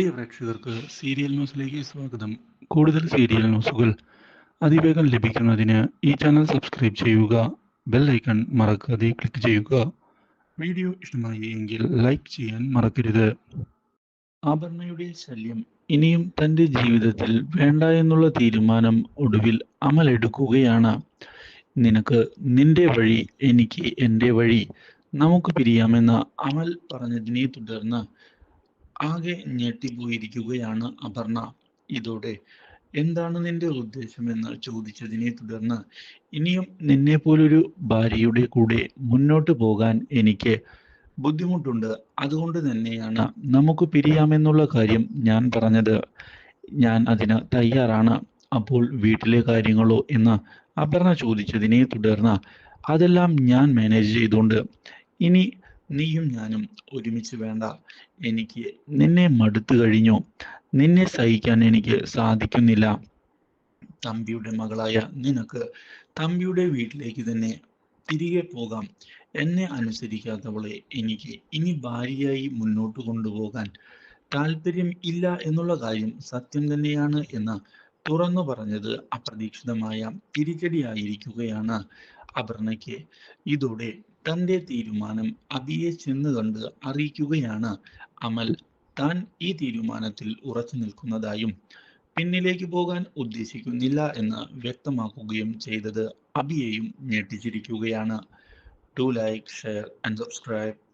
പ്രിയ പ്രേക്ഷകർക്ക് സീരിയൽ ന്യൂസിലേക്ക് സ്വാഗതം. കൂടുതൽ സീരിയൽ ന്യൂസുകൾ അതിവേഗം ലഭിക്കുന്നതിന് ഈ ചാനൽ സബ്സ്ക്രൈബ് ചെയ്യുക ബെൽ ഐക്കൺ മറക്കാതെ ക്ലിക്ക് ചെയ്യുക. വീഡിയോ ഇഷ്ടമായി എങ്കിൽ ലൈക്ക് ചെയ്യാൻ മറക്കരുത്. ആഭരണയുടെ ശല്യം ഇനിയും തന്റെ ജീവിതത്തിൽ വേണ്ട എന്നുള്ള തീരുമാനം ഒടുവിൽ അമലെടുക്കുകയാണ്. നിനക്ക് നിന്റെ വഴി എനിക്ക് എന്റെ വഴി. നമുക്ക് പിരിയാമെന്ന് അമൽ പറഞ്ഞതിനെ തുടർന്ന് ആകെ ഞെട്ടിപ്പോയിരിക്കുകയാണ് അപർണ ഇതോടെ. എന്താണ് നിന്റെ ഉദ്ദേശമെന്ന് ചോദിച്ചതിനെ തുടർന്ന് ഇനിയും നിന്നെ പോലൊരു ഭാര്യയുടെ കൂടെ മുന്നോട്ട് പോകാൻ എനിക്ക് ബുദ്ധിമുട്ടുണ്ട്. അതുകൊണ്ട് തന്നെയാണ് നമുക്ക് പിരിയാമെന്നുള്ള കാര്യം ഞാൻ പറഞ്ഞത്. ഞാൻ അതിന് തയ്യാറാണ്. അപ്പോൾ വീട്ടിലെ കാര്യങ്ങളോ എന്ന് അപർണ ചോദിച്ചതിനെ തുടർന്ന് അതെല്ലാം ഞാൻ മാനേജ് ചെയ്തുകൊണ്ട് ഇനി നീയും ഞാനും ഒരുമിച്ച് വേണ്ട. എനിക്ക് നിന്നെ മടുത്തു കഴിഞ്ഞു. നിന്നെ സഹിക്കാൻ എനിക്ക് സാധിക്കുന്നില്ല. തമ്പിയുടെ മകളായ നിനക്ക് തമ്പിയുടെ വീട്ടിലേക്ക് തന്നെ തിരികെ പോകാം. എന്നെ അനുസരിക്കാത്തവളെ എനിക്ക് ഇനി ഭാര്യയായി മുന്നോട്ട് കൊണ്ടുപോകാൻ താല്പര്യം ഇല്ല എന്നുള്ള കാര്യം സത്യം തന്നെയാണ് എന്ന് തുറന്നു പറഞ്ഞത് അപ്രതീക്ഷിതമായ തിരിച്ചടിയായിരിക്കുകയാണ് അപർണയ്ക്ക് ഇതോടെ തന്റെ തീരുമാനം അബിയെ ചെന്ന് കണ്ട് അറിയിക്കുകയാണ് അമൽ. താൻ ഈ തീരുമാനത്തിൽ ഉറച്ചു നിൽക്കുന്നതായും പിന്നിലേക്ക് പോകാൻ ഉദ്ദേശിക്കുന്നില്ല എന്ന് വ്യക്തമാക്കുകയും ചെയ്തത് അബിയെയും ഞെട്ടിച്ചിരിക്കുകയാണ്. To like share and subscribe